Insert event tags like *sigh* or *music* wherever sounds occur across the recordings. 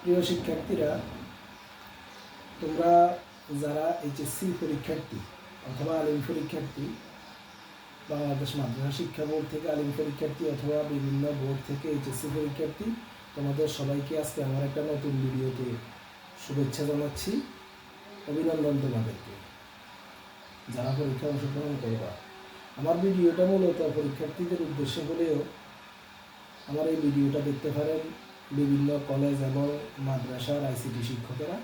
প্রিয় শিক্ষার্থীরা, তোমরা যারা এইচএসসি পরীক্ষার্থী অথবা আলিম পরীক্ষার্থী, বাংলাদেশ মাধ্যমিক শিক্ষা বোর্ড থেকে আলিম পরীক্ষার্থী অথবা বিভিন্ন বোর্ড থেকে এইচএসসি পরীক্ষার্থী, তোমাদের সবাইকে আজকে আমার একটা নতুন ভিডিওতে শুভেচ্ছা জানাচ্ছি। অভিনন্দন তোমাদেরকে। যারা পরীক্ষা অংশগ্রহণ করবা। আমার ভিডিওটা মূলত পরীক্ষার্থীদের উদ্দেশ্য হলেও আমার এই ভিডিওটা দেখতে পারেন বিভিন্ন কলেজ এবং মাদ্রাসার আইসিটি শিক্ষকেরা।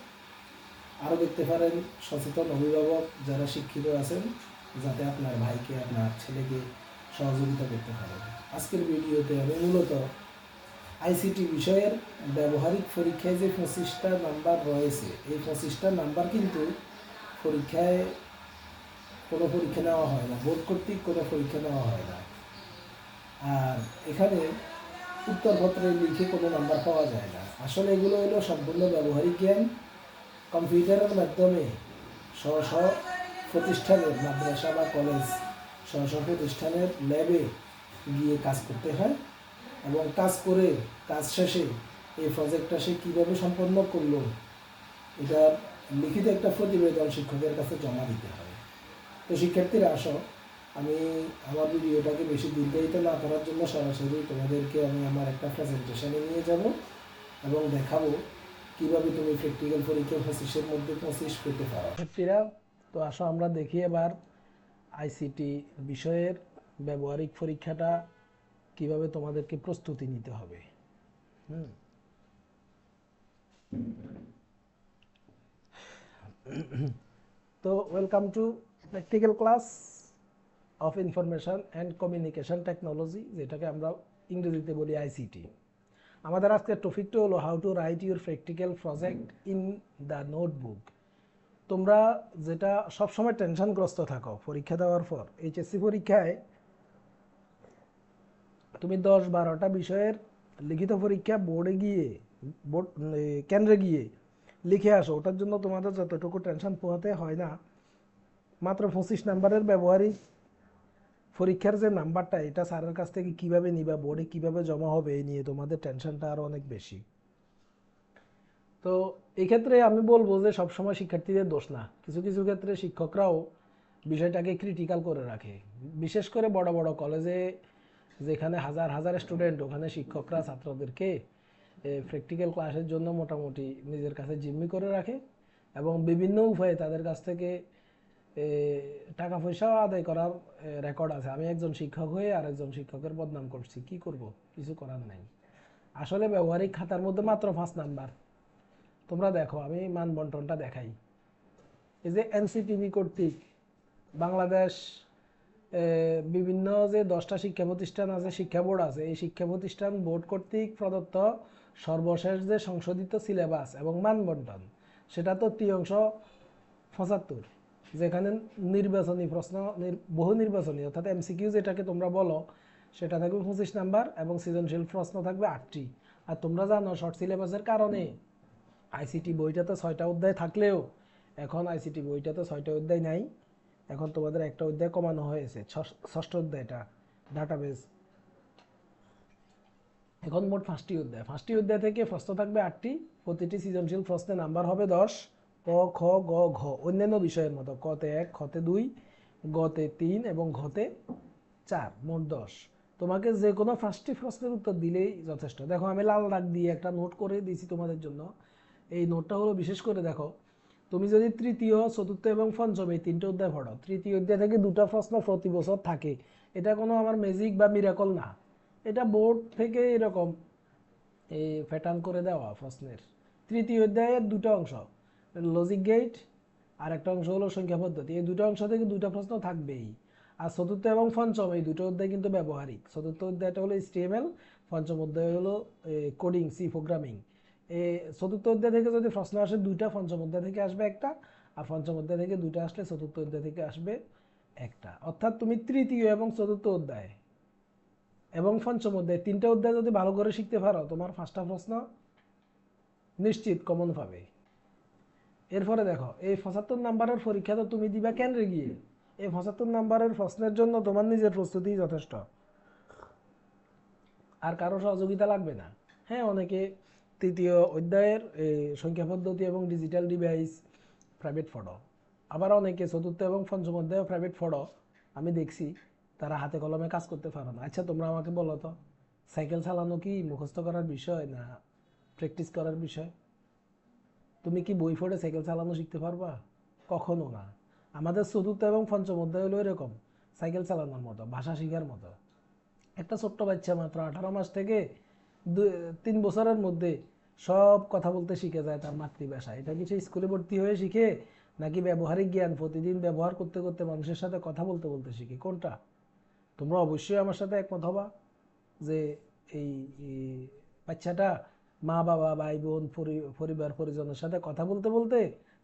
আরও দেখতে পারেন, সচেতন অভিভাবক যারা শিক্ষিত আছেন, যাতে আপনার ভাইকে, আপনার ছেলেকে সহযোগিতা করতে পারেন। আজকের ভিডিওতে আমি মূলত আইসিটি বিষয়ের ব্যবহারিক পরীক্ষায় যে পঁচিশটা নাম্বার রয়েছে, এই পঁচিশটা নাম্বার কিন্তু পরীক্ষায় কোনো পরীক্ষা নেওয়া হয় না, বোর্ড কর্তৃক কোনো পরীক্ষা নেওয়া হয় না। আর এখানে উত্তরপত্রে লিখে কোনো নাম্বার পাওয়া যায় না। আসলে এগুলো হলো সম্পূর্ণ ব্যবহারিক জ্ঞান। কম্পিউটারের মাধ্যমে স্ব স্ব প্রতিষ্ঠানের মাদ্রাসা বা কলেজ স্ব স্ব প্রতিষ্ঠানের ল্যাবে গিয়ে কাজ করতে হয় এবং কাজ করে কাজ শেষে এই প্রজেক্টটা সে কীভাবে সম্পন্ন করল, এটা লিখিত একটা প্রতিবেদন শিক্ষকের কাছে জমা দিতে হয়। তো শিক্ষার্থীরা আসো। আমি আমার ভিডিওটাকে বেশি দীর্ঘায়িত না করার জন্য সরাসরি তোমাদেরকে আমি আমার একটা প্রেজেন্টেশনে নিয়ে যাব এবং দেখাবো কীভাবে তুমি প্র্যাকটিক্যাল পরীক্ষা পঁচিশের মধ্যে পঁচিশ পেতে পারো। শিক্ষার্থীরা, তো আসো আমরা দেখি এবার আইসিটি বিষয়ের ব্যবহারিক পরীক্ষাটা কীভাবে তোমাদেরকে প্রস্তুতি নিতে হবে। হুম। তো welcome to practical class of information and communication technology যেটাকে আমরা ইংরেজিতে বলি আইসিটি আমাদের আজকের টপিকটা হলো how to write your practical project in the notebook তোমরা যেটা সবসময় টেনশনগ্রস্ত থাকো পরীক্ষা দেওয়ার পর এইচএসসি পরীক্ষায় তুমি দশ বারোটা বিষয়ের লিখিত পরীক্ষা বোর্ডে গিয়ে, বোর্ড কেন্দ্রে গিয়ে লিখে আসো। ওটার জন্য তোমাদের যতটুকু টেনশন পোহাতে হয় না, মাত্র পঁচিশ নাম্বারের ব্যবহারিক পরীক্ষার যে নাম্বারটা, এটা স্যারের কাছ থেকে কীভাবে নিবা, বোর্ডে কীভাবে জমা হবে, এই নিয়ে তোমাদের টেনশনটা আরও অনেক বেশি। তো এই ক্ষেত্রে আমি বলব যে সবসময় শিক্ষার্থীদের দোষ না। কিছু কিছু ক্ষেত্রে শিক্ষকরাও বিষয়টাকে ক্রিটিক্যাল করে রাখে। বিশেষ করে বড় বড় কলেজে যেখানে হাজার হাজার স্টুডেন্ট ওখানে শিক্ষকরা ছাত্রদেরকে প্র্যাকটিক্যাল ক্লাসের জন্য মোটামুটি নিজের কাছে জিম্মি করে রাখে এবং বিভিন্ন উপায়ে তাদের কাছ থেকে টাকা পয়সাও আদায় করার রেকর্ড আছে। আমি একজন শিক্ষক হয়ে আর একজন শিক্ষকের বদনাম করছি। কি করব? কিছু করার নাই। আসলে ব্যবহারিক খাতার মধ্যে মাত্র পাঁচ নাম্বার। তোমরা দেখো, আমি মান বন্টনটা দেখাই। এই যে এনসিটিভি কর্তৃক বাংলাদেশ বিভিন্ন যে দশটা শিক্ষা প্রতিষ্ঠান আছে, শিক্ষা বোর্ড আছে, এই শিক্ষা প্রতিষ্ঠান বোর্ড কর্তৃক প্রদত্ত সর্বশেষ যে সংশোধিত সিলেবাস এবং মানবন্টন, সেটা তো ত্রিঅংশ পঁচাত্তর। যেখানে নির্বাচনী প্রশ্ন বহু নির্বাচনী, অর্থাৎ এমসিকিউ যেটাকে তোমরা বলো, সেটা থাকবে পঁচিশ নাম্বার এবং সৃজনশীল প্রশ্ন থাকবে আটটি। আর তোমরা জানো, শর্ট সিলেবাসের কারণে আইসিটি বইটাতে ছয়টা অধ্যায় থাকলেও এখন আইসিটি বইটাতে ছয়টা অধ্যায় নাই। এখন তোমাদের একটা অধ্যায় কমানো হয়েছে ষষ্ঠ- অধ্যায়টা ডাটাবেস এখন মোট পাঁচটি অধ্যায়। পাঁচটি অধ্যায় থেকে প্রশ্ন থাকবে আটটি, প্রতিটি সৃজনশীল প্রশ্নে নাম্বার হবে দশ। ক, খ, গ, ঘ। অন্যান্য বিষয়ের মতো কতে এক, খতে দুই, গতে তিন এবং ঘতে চার, মোট দশ। তোমাকে যে কোনো পাঁচটি প্রশ্নের উত্তর দিলেই যথেষ্ট। দেখো, আমি লাল দাগ দিয়ে একটা নোট করে দিয়েছি তোমাদের জন্য। এই নোটটা হলো, বিশেষ করে দেখো, তুমি যদি তৃতীয়, চতুর্থ এবং পঞ্চম এই তিনটে অধ্যায় পড়ো, তৃতীয় অধ্যায় থেকে দুটা প্রশ্ন প্রতি বছর থাকে। এটা কোনো আমার ম্যাজিক বা মিরাকল না। এটা বোর্ড থেকে এরকম এই প্যাটার্ন করে দেওয়া প্রশ্নের। তৃতীয় অধ্যায়ের দুটো অংশ। লজিক গেট আর একটা অংশ হলো সংখ্যা পদ্ধতি। এই দুটো অংশ থেকে দুটো প্রশ্ন থাকবেই। আর চতুর্থ এবং পঞ্চম, এই দুটো অধ্যায় কিন্তু ব্যবহারিক। চতুর্থ অধ্যায়টা হলো স্টেমেল পঞ্চম অধ্যায় হলো কোডিং সি প্রোগ্রামিং এই চতুর্থ অধ্যায় থেকে যদি প্রশ্ন আসে দুইটা, পঞ্চম অধ্যায় থেকে আসবে একটা, আর পঞ্চম অধ্যায় থেকে দুইটা আসলে চতুর্থ অধ্যায় থেকে আসবে একটা। অর্থাৎ তুমি তৃতীয় এবং চতুর্থ অধ্যায় এবং পঞ্চম অধ্যায় তিনটা অধ্যায় যদি ভালো করে শিখতে পারো, তোমার পাঁচটা প্রশ্ন নিশ্চিত কমন পাবে। এরপরে দেখো, এই পঁচাত্তর নাম্বারের পরীক্ষা তো তুমি দিবা কেন্দ্রে গিয়ে। এই পঁচাত্তর নাম্বারের প্রশ্নের জন্য তোমার নিজের প্রস্তুতি যথেষ্ট। আর কারও সহযোগিতা লাগবে না। হ্যাঁ অনেকে তৃতীয় অধ্যায়ের সংখ্যা পদ্ধতি এবং ডিজিটাল ডিভাইস প্রাইভেট ফটো আবার অনেকে চতুর্থ এবং পঞ্চম অধ্যায় প্রাইভেট ফটো আমি দেখছি, তারা হাতে কলমে কাজ করতে পারে না। আচ্ছা তোমরা আমাকে বলো তো, সাইকেল চালানো কি মুখস্থ করার বিষয় না প্র্যাকটিস করার বিষয়? তুমি কি বই পড়ে সাইকেল চালানো শিখতে পারবা? কখনো না। আমাদের চতুর্থ এবং পঞ্চম অধ্যায় হলো এরকম, সাইকেল চালানোর মতো, ভাষা শেখার মতো। একটা ছোট্ট বাচ্চা মাত্র আঠারো মাস থেকে তিন বছরের মধ্যে সব কথা বলতে শিখে যায় তার মাতৃভাষা। এটা কিছু স্কুলে ভর্তি হয়ে শিখে, নাকি ব্যবহারিক জ্ঞান প্রতিদিন ব্যবহার করতে করতে মানুষের সাথে কথা বলতে বলতে শিখে? কোনটা? তোমরা অবশ্যই আমার সাথে একমত হবা যে এই বাচ্চাটা মা বাবা, ভাই বোন পরিবার, পরিজনের সাথে কথা বলতে বলতে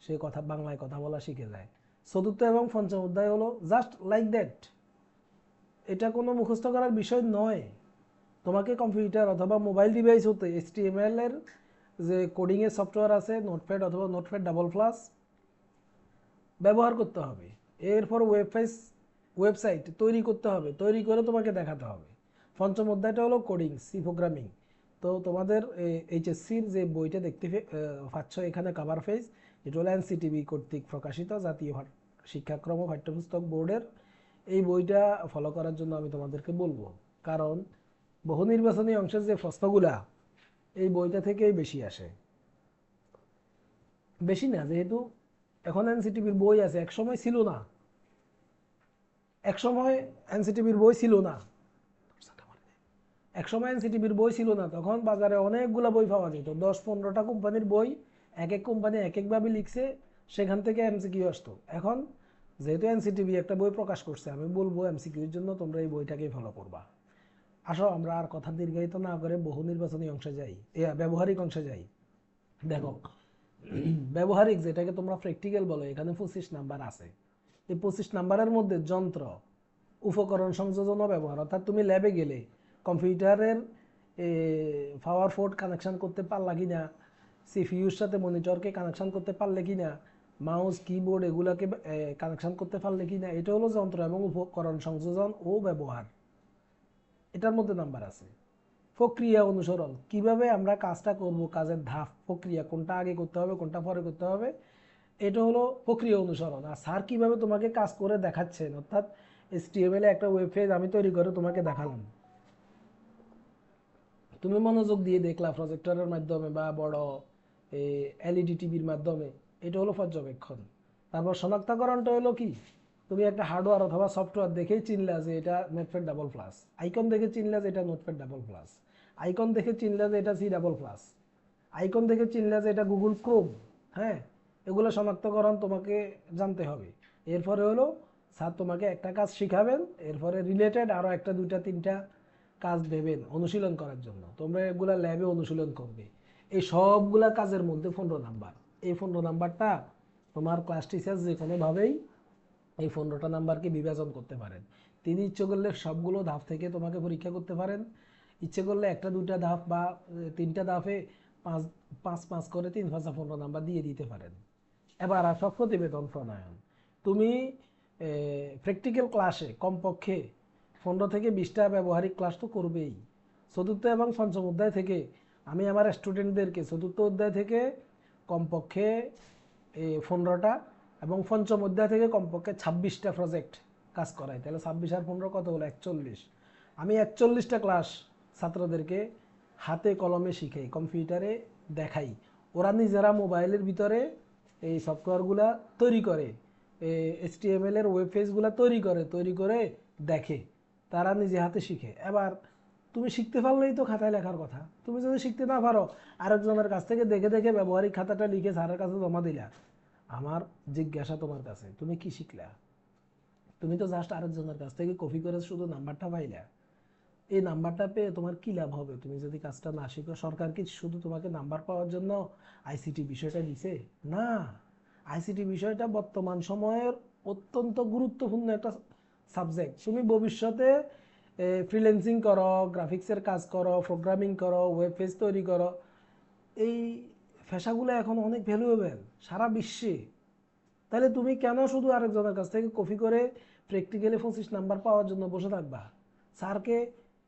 সে কথা, বাংলায় কথা বলা শিখে যায়। চতুর্থ এবং পঞ্চম অধ্যায় হলো জাস্ট লাইক দ্যাট এটা কোনো মুখস্থ করার বিষয় নয়। তোমাকে কম্পিউটার অথবা মোবাইল ডিভাইস হতে এইচটিএমএল এর যে কোডিংয়ের সফটওয়্যার আছে নোটপ্যাড অথবা নোটপ্যাড ডাবল প্লাস ব্যবহার করতে হবে। এরপর ওয়েবসাইট ওয়েবসাইট তৈরি করতে হবে। তৈরি করে তোমাকে দেখাতে হবে। পঞ্চম অধ্যায়টা হলো কোডিং সি প্রোগ্রামিং তো তোমাদের এইচএসসির যে বইটা দেখতে পাচ্ছ এখানে কাভার ফেজ এটা হলো এনসিটিভি কর্তৃক প্রকাশিত জাতীয় শিক্ষাক্রম ও পাঠ্যপুস্তক বোর্ডের এই বইটা ফলো করার জন্য আমি তোমাদেরকে বলব। কারণ বহু নির্বাচনী অংশের যে প্রশ্নগুলা, এই বইটা থেকেই বেশি আসে। বেশি না, যেহেতু এখন এনসিটিভির বই আছে, এক সময় ছিল না। এক সময় এনসিটিভির বই ছিল না। এক সময় এনসিটিভির বই ছিল না, তখন বাজারে অনেকগুলা বই পাওয়া যেত। দশ পনেরোটা কোম্পানির বই এক এক কোম্পানি এক একভাবে লিখছে, সেখান থেকে এমসিকিউ আসতো। এখন যেহেতু এনসিটিভি একটা বই প্রকাশ করছে, আমি বলব এমসিকিউর জন্য তোমরা এই বইটাকেই ফলো করবা। আসো, আমরা আর কথা দীর্ঘায়িত না করে বহু নির্বাচনী অংশে যাই ব্যবহারিক অংশে যাই। দেখো, ব্যবহারিক যেটাকে তোমরা প্র্যাকটিক্যাল বলো, এখানে পঁচিশ নাম্বার আছে। এই পঁচিশ নাম্বারের মধ্যে যন্ত্র, উপকরণ সংযোজন ব্যবহার, অর্থাৎ তুমি ল্যাবে গেলে কম্পিউটারের পাওয়ার ফোর্ড কানেকশন করতে পারলা কি না সিপিইউর সাথে মনিটরকে কানেকশন করতে পারলে কি না মাউস কিবোর্ড এগুলাকে কানেকশন করতে পারলে কি না এটা হলো যন্ত্র এবং উপকরণ সংযোজন ও ব্যবহার। এটার মধ্যে নাম্বার আছে। প্রক্রিয়া অনুসরণ। কীভাবে আমরা কাজটা করব, কাজের ধাপ, প্রক্রিয়া, কোনটা আগে করতে হবে, কোনটা পরে করতে হবে, এটা হলো প্রক্রিয়া অনুসরণ। আর স্যার কীভাবে তোমাকে কাজ করে দেখাচ্ছেন? অর্থাৎ এসটিএমএল একটা ওয়েব পেজ আমি তৈরি করে তোমাকে দেখালাম। তুমি মনোযোগ দিয়ে দেখলা প্রজেক্টরের মাধ্যমে বা বড় এলইডি টিভির মাধ্যমে, এটা হলো পর্যবেক্ষণ। তারপর শনাক্তকরণটা হলো কি? তুমি একটা হার্ডওয়্যার অথবা সফটওয়্যার দেখেই চিনলা যে এটা নোটপ্যাড ডাবল প্লাস আইকন দেখে চিনলা যে এটা নোটপ্যাড ডাবল প্লাস আইকন দেখে চিনলা যে এটা সি ডাবল প্লাস আইকন দেখে চিনলা যে এটা গুগল ক্রোম হ্যাঁ? এগুলো শনাক্তকরণ তোমাকে জানতে হবে। এরপরে হলো, স্যার তোমাকে একটা কাজ শিখাবেন। এরপরে রিলেটেড আরও একটা, দুইটা, তিনটা কাজ দেবেন, অনুশীলন করার জন্য। তোমরা এগুলা ল্যাবে অনুশীলন করবে। এই সবগুলা কাজের মধ্যে পনেরো নাম্বার। এই পনেরো নাম্বারটা তোমার ক্লাস টিচার যে কোনোভাবেই এই পনেরোটা নাম্বারকে বিভাজন করতে পারেন। তিনি ইচ্ছে করলে সবগুলো ধাপ থেকে তোমাকে পরীক্ষা করতে পারেন। ইচ্ছে করলে একটা, দুইটা ধাপ বা তিনটা ধাপে পাঁচ পাঁচ পাঁচ করে তিন পাঁচটা পনেরো নাম্বার দিয়ে দিতে পারেন। এবার আসো প্রতিবেদন প্রণয়ন। তুমি প্র্যাকটিক্যাল ক্লাসে কমপক্ষে পনেরো থেকে বিশটা ব্যবহারিক ক্লাস তো করবেই। চতুর্থ এবং পঞ্চম অধ্যায় থেকে আমি আমার স্টুডেন্টদেরকে চতুর্থ অধ্যায় থেকে কমপক্ষে পনেরোটা এবং পঞ্চম অধ্যায় থেকে কমপক্ষে ছাব্বিশটা প্রজেক্ট কাজ করাই। তাহলে ছাব্বিশ আর পনেরো কত হলো? একচল্লিশ। আমি একচল্লিশটা ক্লাস ছাত্রদেরকে হাতে কলমে শিখাই কম্পিউটারে দেখাই। ওরা নিজেরা মোবাইলের ভিতরে এই সফটওয়্যারগুলা তৈরি করে এইচটিএমএল এর ওয়েব পেজগুলো তৈরি করে তৈরি করে দেখে। তারা নিজে হাতে শিখে। এবার তুমি শিখতে পারলেই তো খাতায় লেখার কথা। তুমি যদি শিখতে না পারো, আরেকজনের কাছ থেকে দেখে দেখে ব্যবহারিক খাতাটা লিখে স্যারের কাছে জমা দিলা। আমার জিজ্ঞাসা তোমার কাছে, তুমি কি শিখলা? তুমি তো জাস্ট আরেকজনের কাছ থেকে কপি করে শুধু নাম্বারটা পাইলা। এই নাম্বারটা পেয়ে তোমার কি লাভ হবে? তুমি যদি কাজটা না শিখো, সরকার কি শুধু তোমাকে নাম্বার পাওয়ার জন্য আইসিটি বিষয়টা দিছে? না। আইসিটি বিষয়টা বর্তমান সময়ের অত্যন্ত গুরুত্বপূর্ণ একটা সাবজেক্ট তুমি ভবিষ্যতে ফ্রিল্যান্সিং করো গ্রাফিক্সের কাজ করো প্রোগ্রামিং করো ওয়েব পেজ তৈরি করো। এই পেশাগুলো এখন অনেক ভ্যালুয়েবল সারা বিশ্বে। তাহলে তুমি কেন শুধু আরেকজনের কাছ থেকে কপি করে প্র্যাকটিক্যালি পঁচিশ নাম্বার পাওয়ার জন্য বসে থাকবা? স্যারকে,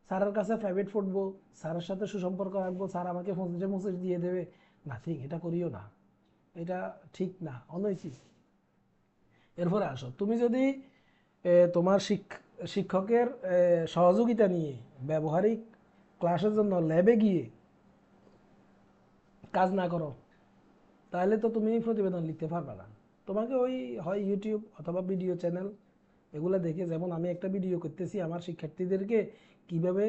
স্যারের কাছে প্রাইভেট ফুটবো স্যারের সাথে সুসম্পর্ক রাখব, স্যার আমাকে মেসেজে মেসেজ দিয়ে দেবে। নাথিং এটা করিও না। এটা ঠিক না, অনৈতিক। এরপরে আসো, তুমি যদি তোমার শিক্ষকের সহযোগিতা নিয়ে ব্যবহারিক ক্লাসের জন্য ল্যাবে গিয়ে কাজ না করো, তাহলে তো তুমি প্রতিবেদন লিখতে পারবে না। তোমাকে ওই হয় ইউটিউব অথবা ভিডিও চ্যানেল এগুলো দেখে যেমন আমি একটা ভিডিও করতেছি আমার শিক্ষার্থীদেরকে কীভাবে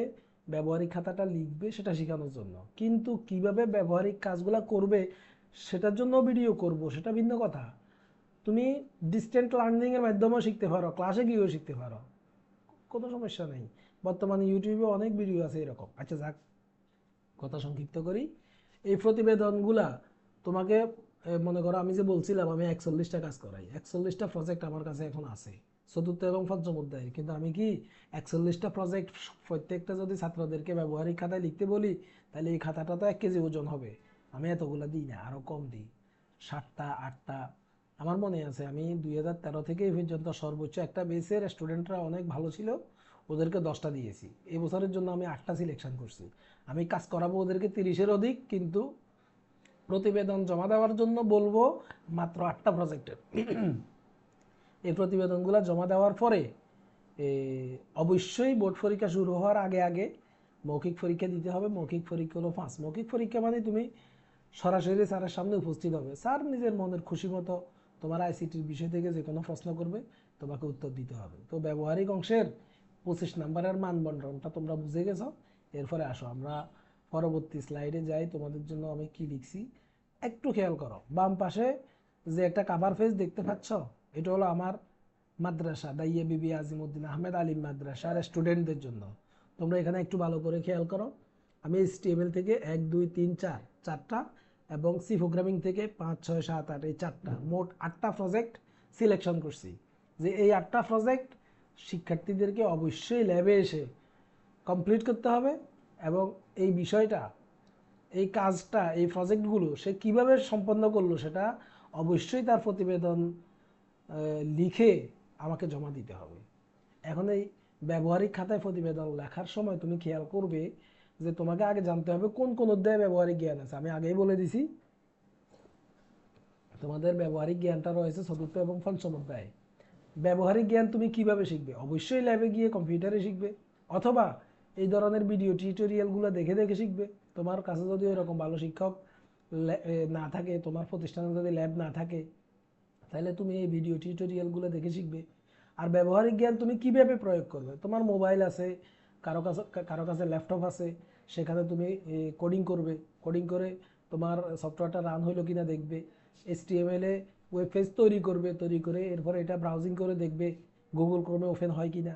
ব্যবহারিক খাতাটা লিখবে সেটা শেখানোর জন্য। কিন্তু কীভাবে ব্যবহারিক কাজগুলো করবে সেটার জন্য ভিডিও করব সেটা ভিন্ন কথা। তুমি ডিস্টেন্ট লার্নিংয়ের মাধ্যমেও শিখতে পারো ক্লাসে গিয়েও শিখতে পারো। কোনো সমস্যা নেই। বর্তমানে ইউটিউবে অনেক ভিডিও আছে এরকম। আচ্ছা যাক, কথা সংক্ষিপ্ত করি। এই প্রতিবেদনগুলা তোমাকে মনে করো আমি যে বলছিলাম, আমি একচল্লিশটা কাজ করাই। একচল্লিশটা প্রজেক্ট আমার কাছে এখন আছে। চতুর্থ এবং পঞ্চম অধ্যায়ের। কিন্তু আমি কি একচল্লিশটা প্রজেক্ট প্রত্যেকটা যদি ছাত্রদেরকে ব্যবহারিক খাতায় লিখতে বলি, তাহলে এই খাতাটা তো এক কেজি ওজন হবে। আমি এতগুলো দিই না আরও কম দিই। সাতটা, আটটা আমার মনে আছে, আমি দুই হাজার তেরো থেকে এই পর্যন্ত সর্বোচ্চ একটা বেসের স্টুডেন্টরা অনেক ভালো ছিল, ওদেরকে দশটা দিয়েছি। এই বছরের জন্য আমি আটটা সিলেকশন করছি। আমি কাজ করাবো ওদেরকে তিরিশের অধিক, কিন্তু প্রতিবেদন জমা দেওয়ার জন্য বলব মাত্র আটটা প্রজেক্টের এই প্রতিবেদনগুলো জমা দেওয়ার পরে অবশ্যই বোর্ড পরীক্ষা শুরু হওয়ার আগে আগে মৌখিক পরীক্ষা দিতে হবে। মৌখিক পরীক্ষা হলো পাঁচ মৌখিক পরীক্ষা মানে তুমি সরাসরি স্যারের সামনে উপস্থিত হবে। স্যার নিজের মনের খুশি মতো তোমার আইসিটির বিষয় থেকে যে কোনো প্রশ্ন করবে, তোমাকে উত্তর দিতে হবে। তো ব্যবহারিক অংশের পঁচিশ নাম্বারের মানবন্টনটা তোমরা বুঝে গেছো। এরপরে আসো, আমরা পরবর্তী স্লাইডে যাই। তোমাদের জন্য আমি কি লিখছি? একটু খেয়াল করো, বাম পাশে যে একটা কাভার পেজ দেখতে পাচ্ছ, এটা হলো আমার মাদ্রাসা, দাইয়া বিবি আজিমুদ্দিন আহমেদ আলিম মাদ্রাসার স্টুডেন্টদের জন্য। তোমরা এখানে একটু ভালো করে খেয়াল করো। আমি এইচটিএমএল থেকে এক, দুই, তিন, চার, চারটা এবং সি প্রোগ্রামিং থেকে পাঁচ, ছয়, সাত, আট, এই চারটা, মোট আটটা প্রজেক্ট সিলেকশন করছি। যে এই আটটা প্রজেক্ট শিক্ষার্থীদেরকে অবশ্যই ল্যাবে এসে কমপ্লিট করতে হবে এবং এই বিষয়টা, এই কাজটা, এই প্রজেক্টগুলো সে কীভাবে সম্পন্ন করল সেটা অবশ্যই তার প্রতিবেদন লিখে আমাকে জমা দিতে হবে। এখন এই ব্যবহারিক খাতায় প্রতিবেদন লেখার সময় তুমি খেয়াল করবে যে তোমাকে আগে জানতে হবে কোন কোন অধ্যায়ে ব্যবহারিক জ্ঞান আছে। আমি আগেই বলে দিছি। তোমাদের ব্যবহারিক জ্ঞানটা রয়েছে চতুর্থ এবং পঞ্চম অধ্যায়ে। ব্যবহারিক জ্ঞান তুমি কীভাবে শিখবে? অবশ্যই ল্যাবে গিয়ে কম্পিউটারে শিখবে। অথবা এই ধরনের ভিডিও টিউটোরিয়ালগুলো দেখে দেখে শিখবে। তোমার কাছে যদি এরকম ভালো শিক্ষক না থাকে, তোমার প্রতিষ্ঠানে যদি ল্যাব না থাকে, তাহলে তুমি এই ভিডিও টিউটোরিয়ালগুলো দেখে শিখবে। আর ব্যবহারিক জ্ঞান তুমি কীভাবে প্রয়োগ করবে? তোমার মোবাইল আছে, কারও কাছে কারও কাছে ল্যাপটপ আছে সেখানে তুমি কোডিং করবে। কোডিং করে তোমার সফটওয়্যারটা রান হইল কিনা দেখবে। এসটিএমএল ওয়েব পেজ তৈরি করবে, তৈরি করে এরপরে এটা ব্রাউজিং করে দেখবে গুগল ক্রোমে ওপেন হয় কিনা।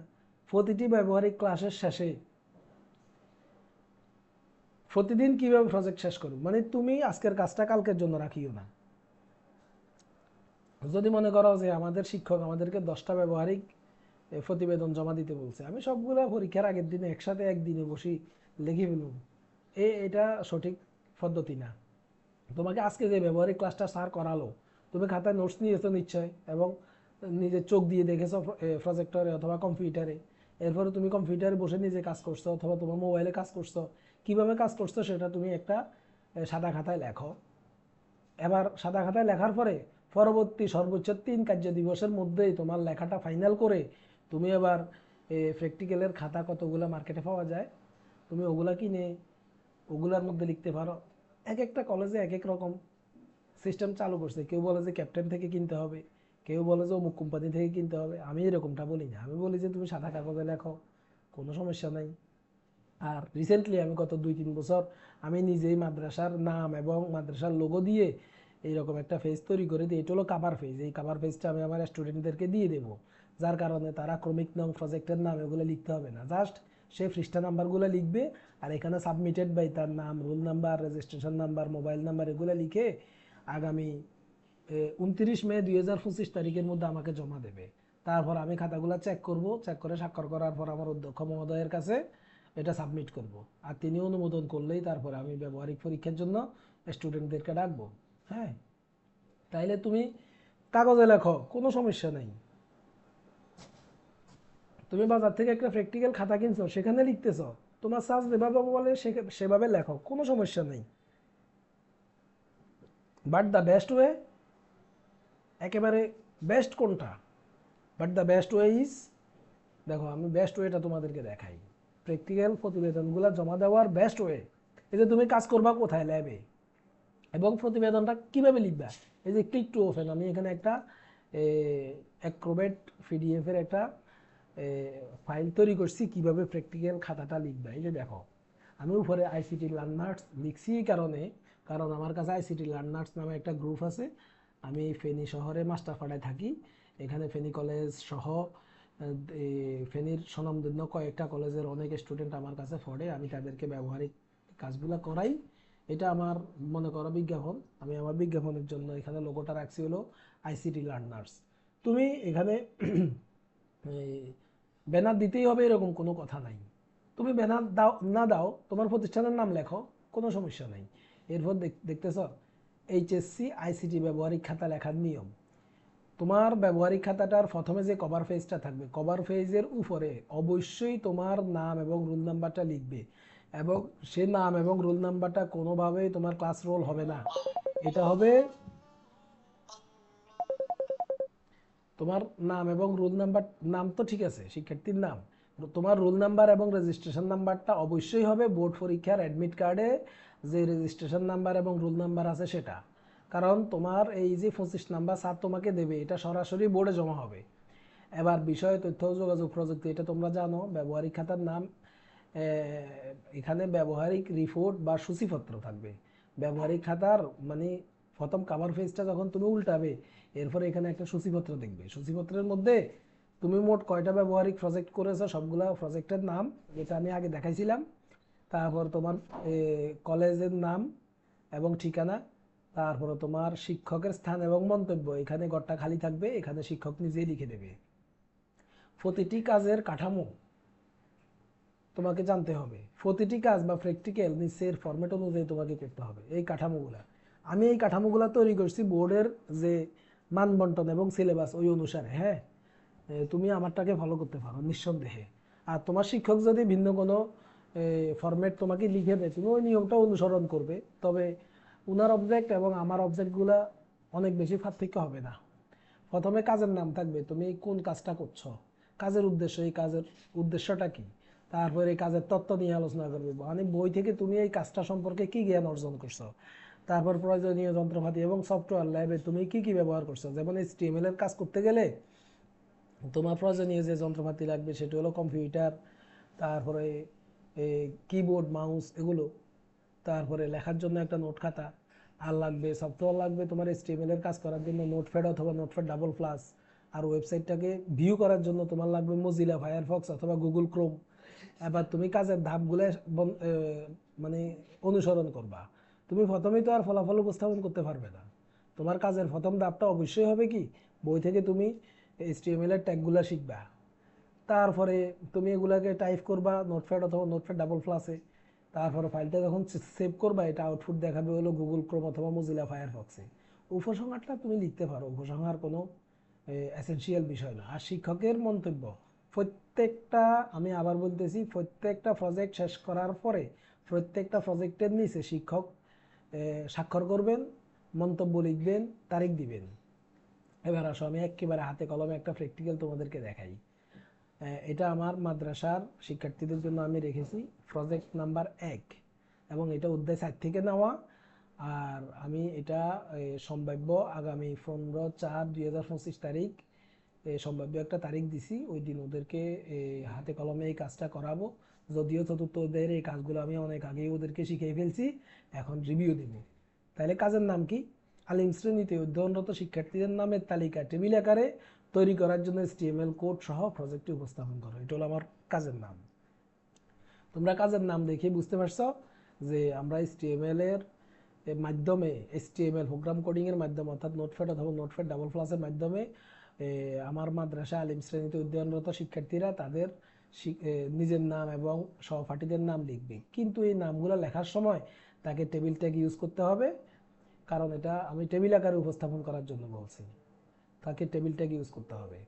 প্রতিটি ব্যবহারিক ক্লাসের শেষে, প্রতিদিন কীভাবে প্রজেক্ট শেষ করবে? মানে তুমি আজকের কাজটা কালকের জন্য রাখিও না। যদি মনে করো যে আমাদের শিক্ষক আমাদেরকে দশটা ব্যবহারিক প্রতিবেদন জমা দিতে বলছে, আমি সবগুলো পরীক্ষার আগের দিনে একসাথে একদিনে বসি লিখে ফেলুন এ, এটা সঠিক পদ্ধতি না। তোমাকে আজকে যে ব্যবহারিক ক্লাসটা স্যার করালো, তুমি খাতায় নোটস নিয়েছো নিশ্চয়, এবং নিজের চোখ দিয়ে দেখেছ প্রজেক্টরে অথবা কম্পিউটারে এরপরে তুমি কম্পিউটারে বসে নিজে কাজ করছ, অথবা তোমার মোবাইলে কাজ করছ। কীভাবে কাজ করছ সেটা তুমি একটা সাদা খাতায় লেখো। এবার সাদা খাতায় লেখার পরে পরবর্তী সর্বোচ্চ তিন কার্য দিবসের মধ্যেই তোমার লেখাটা ফাইনাল করে তুমি এবার প্র্যাকটিক্যালের খাতা কতগুলো মার্কেটে পাওয়া যায় তুমি ওগুলা কিনে ওগুলার মধ্যে লিখতে পারো। এক একটা কলেজে এক এক রকম সিস্টেম চালু করছে। কেউ বলে যে ক্যাপ্টেন থেকে কিনতে হবে, কেউ বলে যে অমুক কোম্পানি থেকে কিনতে হবে। আমি এরকমটা বলি না। আমি বলি যে তুমি সাদা কাগজে লেখো, কোনো সমস্যা নাই। আর রিসেন্টলি আমি গত দুই তিন বছর আমি নিজেই মাদ্রাসার নাম এবং মাদ্রাসার লোগো দিয়ে এইরকম একটা ফেজ তৈরি করে দিই। এটা হলো কাভার ফেজ এই কাভার ফেজটা আমি আমার স্টুডেন্টদেরকে দিয়ে দেবো। যার কারণে তারা ক্রমিক নাম প্রজেক্টের নাম এগুলো লিখতে হবে না। জাস্ট সে পৃষ্ঠা নাম্বারগুলো লিখবে আর এখানে সাবমিটেড বাই তার নাম roll number registration number mobile number এগুলো লিখে আগামী উনত্রিশ মে দুই হাজার পঁচিশ তারিখের মধ্যে আমাকে জমা দেবে। তারপর আমি খাতাগুলো চেক করব চেক করে স্বাক্ষর করার পর আমার অধ্যক্ষ মহোদয়ের কাছে এটা সাবমিট করব। আর তিনি অনুমোদন করলেই তারপরে আমি ব্যবহারিক পরীক্ষার জন্য স্টুডেন্টদেরকে ডাকবো। হ্যাঁ? তাইলে তুমি কাগজে লেখো, কোনো সমস্যা নেই। তুমি বাজার থেকে একটা প্র্যাকটিক্যাল খাতা কিনছো, সেখানে লিখতেছ, তোমার সাজ যেভাবে বলে সেভাবে লেখো, কোনো সমস্যা নেই। বাট দ্য বেস্ট ওয়ে একেবারে বেস্ট কোনটা? But the best way is দেখো, আমি বেস্ট ওয়েটা তোমাদেরকে দেখাই। প্র্যাকটিক্যাল প্রতিবেদনগুলো জমা দেওয়ার বেস্ট ওয়ে এই যে তুমি কাজ করবা কোথায় ল্যাবে এবং প্রতিবেদনটা কীভাবে লিখবা? এই যে ক্লিক টু ওপেন আমি এখানে একটা অ্যাক্রোবেট পিডিএফের একটা ফাইল তৈরি করছি, কীভাবে প্র্যাকটিক্যাল খাতাটা লিখবা। এই যে দেখো, আমি উপরে আইসিটি লার্নার্স লিখছি এই কারণে, কারণ আমার কাছে আইসিটি লার্নার্স নামে একটা গ্রুপ আছে। আমি ফেনী শহরে মাস্টারপাড়ায় থাকি। এখানে ফেনী কলেজ সহ ফেনীর স্বনামধন্য কয়েকটা কলেজের অনেক স্টুডেন্ট আমার কাছে পড়ে। আমি তাদেরকে ব্যবহারিক কাজগুলো করাই। এটা আমার, মনে করো, বিজ্ঞাপন। আমি আমার বিজ্ঞাপনের জন্য এখানে লোগোটা রাখছি হলো আইসিটি লার্নার্স তুমি এখানে *clears throat* ব্যানার দিতেই হবে এরকম কোনো কথা নাই। তুমি ব্যানার দাও, না দাও, তোমার প্রতিষ্ঠানের নাম লেখো, কোনো সমস্যা নাই। এরপর দেখ- দেখতেছ এইচএসসি আইসিটি ব্যবহারিক খাতা লেখার নিয়ম। তোমার ব্যবহারিক খাতাটার প্রথমে যে কভার ফেজটা থাকবে কভার ফেজের উপরে অবশ্যই তোমার নাম এবং রোল নাম্বারটা লিখবে এবং সে নাম এবং রোল নাম্বারটা কোনোভাবেই তোমার ক্লাস রোল হবে না। এটা হবে তোমার নাম এবং রোল নাম্বার, নাম তো ঠিক আছে, শিক্ষার্থীর নাম। তোমার রোল নাম্বার এবং রেজিস্ট্রেশন নাম্বারটা অবশ্যই হবে বোর্ড পরীক্ষার অ্যাডমিট কার্ডে যে রেজিস্ট্রেশন নাম্বার এবং রোল নাম্বার আছে সেটা। কারণ তোমার এই যে পঁচিশ নাম্বার স্যার তোমাকে দেবে, এটা সরাসরি বোর্ডে জমা হবে। এবার বিষয়, তথ্য, যোগাযোগ প্রযুক্তি, এটা তোমরা জানো, ব্যবহারিক খাতার নাম এখানে ব্যবহারিক রিপোর্ট বা সূচিপত্র থাকবে। ব্যবহারিক খাতার মানে প্রথম কাভার পেজটা যখন তুমি উল্টাবে, এরপরে এখানে একটা সূচিপত্র দেখবে। সূচিপত্রের মধ্যে তুমি মোট কয়টা ব্যবহারিক প্রজেক্ট করেছ, সবগুলা প্রজেক্টের নাম, যেটা আমি আগে দেখাইছিলাম। তারপর তোমার কলেজের নাম এবং ঠিকানা, তারপরে তোমার শিক্ষকের স্থান এবং মন্তব্য। এখানে ঘরটা খালি থাকবে, এখানে শিক্ষক নিজেই লিখে দেবে। প্রতিটি কাজের কাঠামো তোমাকে জানতে হবে। প্রতিটি কাজ বা প্র্যাকটিক্যাল নিচের ফরম্যাট অনুযায়ী তোমাকে করতে হবে। এই কাঠামোগুলা। আমি এই কাঠামোগুলো তৈরি করছি বোর্ডের যে মানবন্টন এবং সিলেবাস ওই অনুসারে হ্যাঁ? তুমি আমারটাকে ফলো করতে পারো নিঃসন্দেহে। আর তোমার শিক্ষক যদি ভিন্ন কোনো ফরম্যাট তোমাকে লিখে দেয়, তুমি ওই নিয়মটা অনুসরণ করবে। তবে উনার অবজেক্ট এবং আমার অবজেক্টগুলা অনেক বেশি পার্থক্য হবে না। প্রথমে কাজের নাম থাকবে, তুমি কোন কাজটা করছ? কাজের উদ্দেশ্য, এই কাজের উদ্দেশ্যটা কি? তারপরে এই কাজের তত্ত্ব নিয়ে আলোচনা করবে মানে বই থেকে তুমি এই কাজটা সম্পর্কে কি জ্ঞান অর্জন করছ? তারপর প্রয়োজনীয় যন্ত্রপাতি এবং সফটওয়্যার ল্যাবে তুমি কি কি ব্যবহার করছ? যেমন এইচটিএমএল এর কাজ করতে গেলে তোমার প্রয়োজনীয় যে যন্ত্রপাতি লাগবে সেটা হলো কম্পিউটার তারপরে কিবোর্ড মাউস এগুলো, তারপরে লেখার জন্য একটা নোট খাতা, আর লাগবে সফটওয়্যার লাগবে তোমার এইচটিএমএল এর কাজ করার জন্য নোটপ্যাড অথবা নোটপ্যাড ডাবল প্লাস আর ওয়েবসাইটটাকে ভিউ করার জন্য তোমার লাগবে মজিলা ফায়ারফক্স অথবা গুগল ক্রোম এবার তুমি কাজের ধাপগুলো মানে অনুসরণ করবা। তুমি প্রথমেই তো আর ফলাফল উপস্থাপন করতে পারবে না। তোমার কাজের প্রথম ধাপটা অবশ্যই হবে কি? বই থেকে তুমি এইচটিএমএল এর ট্যাগগুলো শিখবা। তারপরে তুমি এগুলাকে টাইপ করবা নোটপ্যাড অথবা নোটপ্যাড ডাবল ফ্লাসে তারপরে ফাইলটা যখন সেভ করবা, এটা আউটপুট দেখাবে হলো গুগল ক্রোম অথবা মজিলা ফায়ারফক্সে উপসংহারটা তুমি লিখতে পারো। উপসংহার কোনো এসেনশিয়াল বিষয় না। আর শিক্ষকের মন্তব্য, প্রত্যেকটা, আমি আবার বলতেছি, প্রত্যেকটা প্রজেক্ট শেষ করার পরে, প্রত্যেকটা প্রজেক্টের নিচে শিক্ষক স্বাক্ষর করবেন, মন্তব্য লিখবেন, তারিখ দিবেন। এবার আসো, আমি একেবারে হাতে কলমে একটা প্র্যাকটিক্যাল তোমাদেরকে দেখাই। এটা আমার মাদ্রাসার শিক্ষার্থীদের জন্য আমি রেখেছি প্রজেক্ট নাম্বার এক, এবং এটা অধ্যায় সাত থেকে নেওয়া। আর আমি এটা সম্ভাব্য আগামী পনেরো চার দুই হাজার পঁচিশ তারিখ সম্ভাব্য একটা তারিখ দিছি, ওই দিন ওদেরকে হাতে কলমে এই কাজটা করাবো। যদিও চতুর্থ অধ্যায়ের এই কাজগুলো আমি অনেক আগেই ওদেরকে শিখিয়ে ফেলছি, এখন রিভিউ দেব। তাহলে কাজের নাম কি? আলিম শ্রেণীতে অধ্যয়নরত শিক্ষার্থীদের নামের তালিকা টেবিল আকারে তৈরি করার জন্য এসটিএমএল কোড সহ প্রজেক্টটি উপস্থাপন করো। এটা হলো আমার কাজের নাম। তোমরা কাজের নাম দেখে বুঝতে পারছ যে আমরা এসটিএমএল এর মাধ্যমে এসটিএমএল প্রোগ্রাম কোডিং এর মাধ্যমে, অর্থাৎ নোটপ্যাড অথবা নোটপ্যাড ডাবল প্লাসের মাধ্যমে আমার মাদ্রাসা আলিম শ্রেণীতে অধ্যয়নরত শিক্ষার্থীরা তাদের নিজের নাম এবং সহপাঠীদের নাম লিখবে। কিন্তু এই নামগুলো লেখার সময় তাকে টেবিল ট্যাগ ইউজ করতে হবে। কারণ এটা আমি টেবিল আকারে উপস্থাপন করার জন্য বলছি। তাকে টেবিল ট্যাগ ইউজ করতে হবে।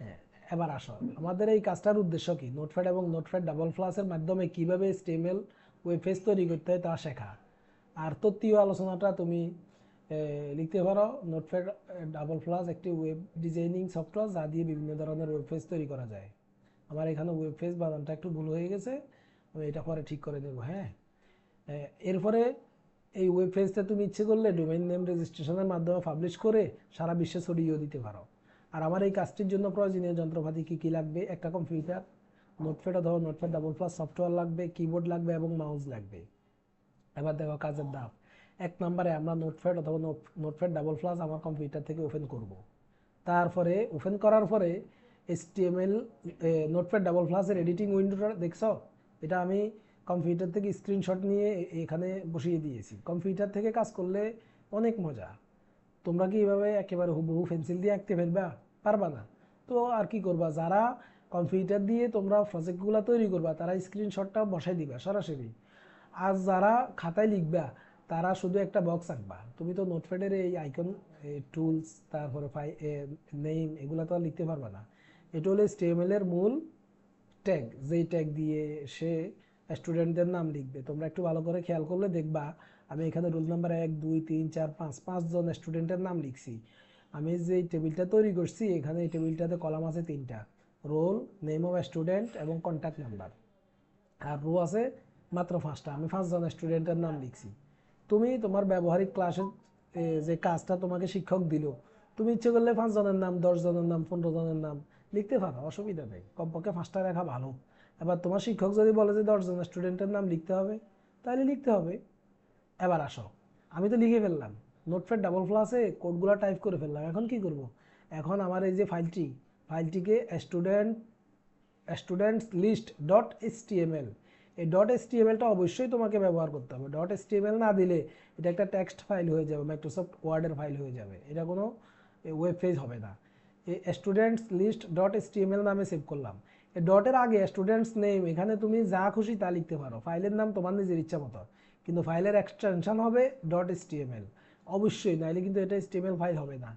হ্যাঁ এবার আসো। আমাদের এই কাজটার উদ্দেশ্য কি? নোটপ্যাড এবং নোটপ্যাড ডাবল প্লাসের মাধ্যমে কীভাবে স্টেমেল ওয়েব পেজ তৈরি করতে হয় তা শেখা। আর তত্ত্বীয় আলোচনাটা তুমি লিখতে পারো। নোটপ্যাড ডাবল প্লাস একটি ওয়েব ডিজাইনিং সফটওয়্যার যা দিয়ে বিভিন্ন ধরনের ওয়েব পেজ তৈরি করা যায়। আমার এখানে ওয়েব পেজ বানানটা একটু ভুল হয়ে গেছে, আমি এটা পরে ঠিক করে দেবো হ্যাঁ? এরপরে এই ওয়েব পেজটা তুমি ইচ্ছে করলে ডোমেইন নেম রেজিস্ট্রেশনের মাধ্যমে পাবলিশ করে সারা বিশ্বে ছড়িয়েও দিতে পারো। আর আমার এই কাজটির জন্য প্রয়োজনীয় যন্ত্রপাতি কী কী লাগবে? একটা কম্পিউটার নোটপ্যাড অথবা নোটপ্যাড ডাবল প্লাস সফটওয়্যার লাগবে কিবোর্ড লাগবে এবং মাউস লাগবে। এবার দেখো কাজের দাম। এক নম্বরে আমরা নোটপ্যাড অথবা নোট নোটপ্যাড ডাবল প্লাস আমার কম্পিউটার থেকে ওপেন করব। তারপরে ওপেন করার পরে এসটিএমএল নোটপ্যাড ডাবল প্লাসের এডিটিং উইন্ডোটা দেখছ? এটা আমি কম্পিউটার থেকে স্ক্রিনশট নিয়ে এখানে বসিয়ে দিয়েছি। কম্পিউটার থেকে কাজ করলে অনেক মজা। তোমরা কি এভাবে একেবারে হুবহু পেন্সিল দিয়ে আঁকতে ফেলবা পারবা না। তো আর কি করবা? যারা কম্পিউটার দিয়ে তোমরা প্রজেক্টগুলো তৈরি করবা, তারা স্ক্রিনশটটা বসাই দিবা সরাসরি। আর যারা খাতায় লিখবা, তারা শুধু একটা বক্স আঁকবা। তুমি তো নোটপ্যাডের এই আইকন টুলস তারপরে ফাই নেম এগুলো তো আর লিখতে পারবা না। এটা হলো স্টেমেল এর মূল ট্যাগ যেই ট্যাগ দিয়ে সে স্টুডেন্টদের নাম লিখবে। তোমরা একটু ভালো করে খেয়াল করলে দেখবা, আমি এখানে রোল নাম্বার এক, দুই, তিন, চার, পাঁচ পাঁচজন স্টুডেন্টের নাম লিখছি। আমি যে টেবিলটা তৈরি করছি, এখানে এই টেবিলটাতে কলাম আছে তিনটা। রোল নেম অফ স্টুডেন্ট এবং কন্ট্যাক্ট নাম্বার আর রো আছে মাত্র পাঁচটা, আমি পাঁচজন স্টুডেন্টের নাম লিখছি। তুমি তোমার ব্যবহারিক ক্লাসের যে কাজটা তোমাকে শিক্ষক দিল, তুমি ইচ্ছে করলে পাঁচ জনের নাম, দশ জনের নাম, পনেরো জনের নাম লিখতে পারো অসুবিধা নেই। কমপক্ষে পাঁচটা লেখা ভালো। এবার তোমার শিক্ষক যদি বলে যে দশজন স্টুডেন্টের নাম লিখতে হবে, তাহলে লিখতে হবে। এবার আসো, আমি তো লিখে ফেললাম। নোটপ্যাড ডাবল প্লাসে কোডগুলো টাইপ করে ফেললাম। এখন কি করব? এখন আমার এই যে ফাইলটি ফাইলটিকে student students list dot HTML এই ডট এসটিএমএলটা অবশ্যই তোমাকে ব্যবহার করতে হবে। ডট এসটিএমএল না দিলে এটা একটা টেক্সট ফাইল হয়ে যাবে মাইক্রোসফট ওয়ার্ডের ফাইল হয়ে যাবে। এটা কোনো ওয়েব পেজ হবে না। স্টুডেন্টস লিস্ট ডট এসটিএমএল নামে সেভ করলাম। এই ডটের আগে স্টুডেন্টস নেম এখানে তুমি যা খুশি তা লিখতে পারো। ফাইলের নাম তোমার নিজের ইচ্ছা মতো। কিন্তু ফাইলের এক্সটেনশন হবে. ডট এসটিএমএল অবশ্যই, নাইলে কিন্তু এটা এসটিএমএল ফাইল হবে না।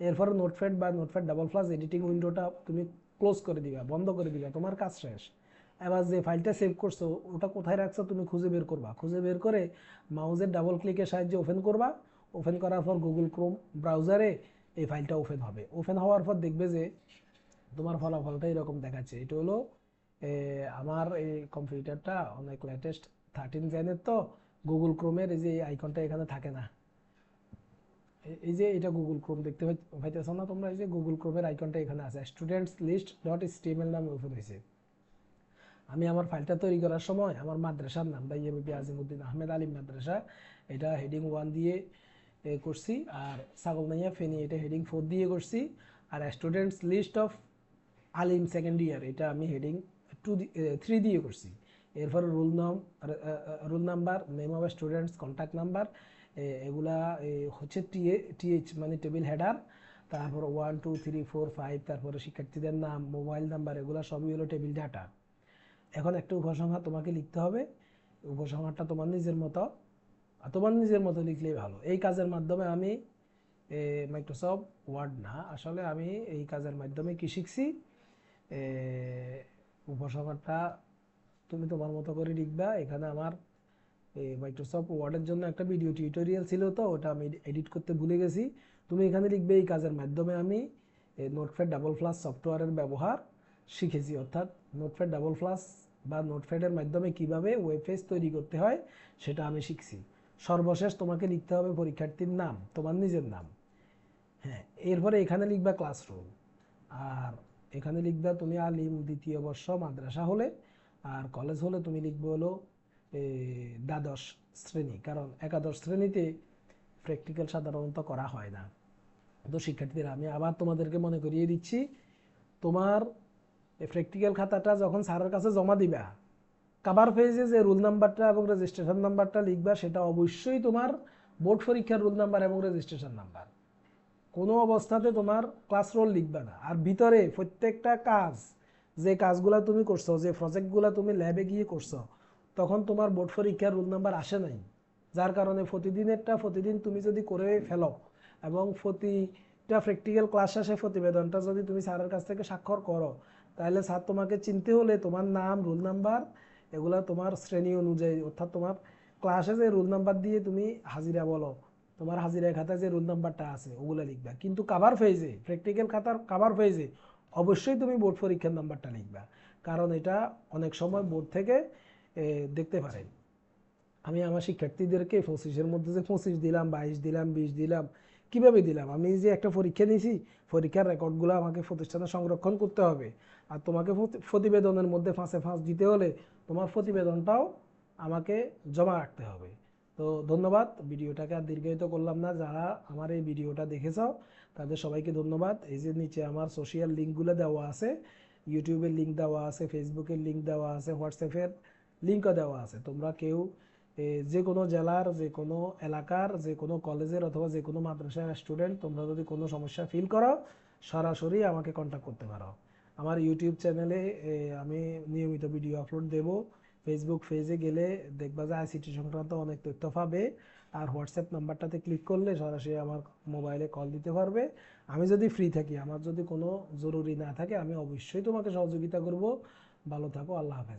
এরপর নোটপ্যাড বা নোটপ্যাড ডাবল প্লাস এডিটিং উইন্ডোটা তুমি ক্লোজ করে দিবা, বন্ধ করে দিবা, তোমার কাজ শেষ। এবার যে ফাইলটা সেভ করছ, ওটা কোথায় রাখছো তুমি খুঁজে বের করবা। খুঁজে বের করে মাউজের ডাবল ক্লিকের সাহায্যে ওপেন করবা। ওপেন করার পর গুগল ক্রোম ব্রাউজারে এই ফাইলটা ওপেন হবে। ওপেন হওয়ার পর দেখবে যে তোমার ফলাফলটা এরকম দেখাচ্ছে। এটা হলো আমার এই কম্পিউটারটা অনেক লেটেস্ট থার্টিন জেনের তো গুগল ক্রোমের এই যে আইকনটা এখানে থাকে না। এই যে এটা গুগল ক্রোম দেখতে পাই- পাইতেছো না তোমরা? এই যে গুগল ক্রোমের আইকনটা এখানে আছে। স্টুডেন্টস লিস্ট ডট স্টিমেল নামে ওপেন হয়েছে। আমি আমার ফাইলটা তৈরি করার সময়, আমার মাদ্রাসার নাম বা ইএমপি আজিমুদ্দিন আহমেদ আলিম মাদ্রাসা, এটা হেডিং ওয়ান দিয়ে করছি। আর ছাগলনাইয়া ফেনি, এটা হেডিং ফোর দিয়ে করছি। আর students list of Alim second year এটা আমি হেডিং টু থ্রি দিয়ে করছি। এরপর রুল নাম roll number name of students contact number এগুলা হচ্ছে টিএ টিএইচ মানে টেবিল হেডার তারপর one two three four five তারপরে শিক্ষার্থীদের নাম মোবাইল নাম্বার এগুলো সবই হলো টেবিল ডাটা এখন একটা উপসংহার তোমাকে লিখতে হবে। উপসংহারটা তোমার নিজের মতো। তোমার নিজের মতো লিখলেই ভালো। এই কাজের মাধ্যমে আমি মাইক্রোসফট ওয়ার্ড না, আসলে আমি এই কাজের মাধ্যমে কি শিখছি? উপসংহারটা তুমি তোমার মতো করে লিখবা। এখানে আমার মাইক্রোসফট ওয়ার্ডের জন্য একটা ভিডিও টিউটোরিয়াল ছিল তো, ওটা আমি এডিট করতে ভুলে গেছি। তুমি এখানে লিখবে এই কাজের মাধ্যমে আমি নোটপ্যাড ডাবল প্লাস সফটওয়্যারের ব্যবহার শিখেছি। অর্থাৎ নোটপ্যাড ডাবল প্লাস বা নোটপ্যাডের মাধ্যমে কীভাবে ওয়েব পেজ তৈরি করতে হয়, সেটা আমি শিখছি। সর্বশেষ তোমাকে লিখতে হবে পরীক্ষার্থীর নাম, তোমার নিজের নাম। হ্যাঁ এরপরে এখানে লিখবা ক্লাসরুম আর এখানে লিখবা তুমি আলিম, দ্বিতীয় বর্ষ, মাদ্রাসা হলে, আর কলেজ হলে তুমি লিখবে হলো দ্বাদশ শ্রেণি, কারণ একাদশ শ্রেণীতে প্র্যাকটিক্যাল সাধারণত করা হয় না। তো শিক্ষার্থীরা, আমি আবার তোমাদেরকে মনে করিয়ে দিচ্ছি, তোমার প্র্যাকটিক্যাল খাতাটা যখন স্যারের কাছে জমা দিবা কাবার পেজে যে রুল নাম্বারটা এবং রেজিস্ট্রেশন নাম্বারটা লিখবা, সেটা অবশ্যই তোমার বোর্ড পরীক্ষার রুল নাম্বার এবং রেজিস্ট্রেশন নাম্বার কোনো অবস্থাতে তোমার ক্লাস রোল লিখবে না। আর ভিতরে প্রত্যেকটা কাজ, যে কাজগুলো তুমি করছ, যে প্রজেক্টগুলো তুমি ল্যাবে গিয়ে করছ, তখন তোমার বোর্ড পরীক্ষার রোল নাম্বার আসে নাই। যার কারণে প্রতিদিনেরটা, প্রতিদিন তুমি যদি করে ফেলো এবং প্রতিটা প্র্যাকটিক্যাল ক্লাস শেষে প্রতিবেদনটা যদি তুমি স্যারের কাছ থেকে স্বাক্ষর করো, তাহলে স্যার তোমাকে চিনতে হলে তোমার নাম রোল নাম্বার এগুলা তোমার শ্রেণি অনুযায়ী, অর্থাৎ তোমার ক্লাসে যে রোল নাম্বার দিয়ে তুমি হাজিরা বলো, তোমার হাজিরা খাতায় যে রোল নাম্বারটা আছে, ওগুলো লিখবা। কিন্তু কাভার ফেজে প্র্যাকটিক্যাল খাতার কাভার ফেজে অবশ্যই তুমি বোর্ড পরীক্ষার নাম্বারটা লিখবা। কারণ এটা অনেক সময় বোর্ড থেকে দেখতে পারে আমি আমার শিক্ষার্থীদেরকে পঁচিশের মধ্যে যে পঁচিশ দিলাম, বাইশ দিলাম, বিশ দিলাম কীভাবে দিলাম? আমি যে একটা পরীক্ষা নিয়েছি পরীক্ষার রেকর্ডগুলো আমাকে প্রতিষ্ঠানে সংরক্ষণ করতে হবে। আর তোমাকে প্রতি- প্রতিবেদনের মধ্যে ফাঁসে ফাঁস দিতে হলে তোমার প্রতিবেদনটাও আমাকে জমা রাখতে হবে। তো ধন্যবাদ, ভিডিওটাকে আর দীর্ঘায়িত করলাম না। যারা আমার এই ভিডিওটা দেখেছ, তাদের সবাইকে ধন্যবাদ। এই যে নিচে আমার সোশিয়াল লিঙ্কগুলো দেওয়া আছে ইউটিউবের লিঙ্ক দেওয়া আছে ফেসবুকের লিঙ্ক দেওয়া আছে হোয়াটসঅ্যাপের লিঙ্কও দেওয়া আছে। তোমরা কেউ যে কোনো জেলার, যে কোনো এলাকার, যে কোনো কলেজের অথবা যে কোনো মাদ্রাসার স্টুডেন্ট তোমরা যদি কোনো সমস্যা ফিল করো, সরাসরি আমাকে কন্ট্যাক্ট করতে পারো। আমার ইউটিউব চ্যানেলে আমি নিয়মিত ভিডিও আপলোড দেব। ফেসবুক পেজে গেলে দেখবা যে আইসিটি সংক্রান্ত অনেক তথ্য পাবে। আর হোয়াটসঅ্যাপ নাম্বারটাতে ক্লিক করলে সরাসরি আমার মোবাইলে কল দিতে পারবে। আমি যদি ফ্রি থাকি, আমার যদি কোনো জরুরি না থাকে, আমি অবশ্যই তোমাকে সহযোগিতা করব। ভালো থাকো, আল্লাহ হাফেজ।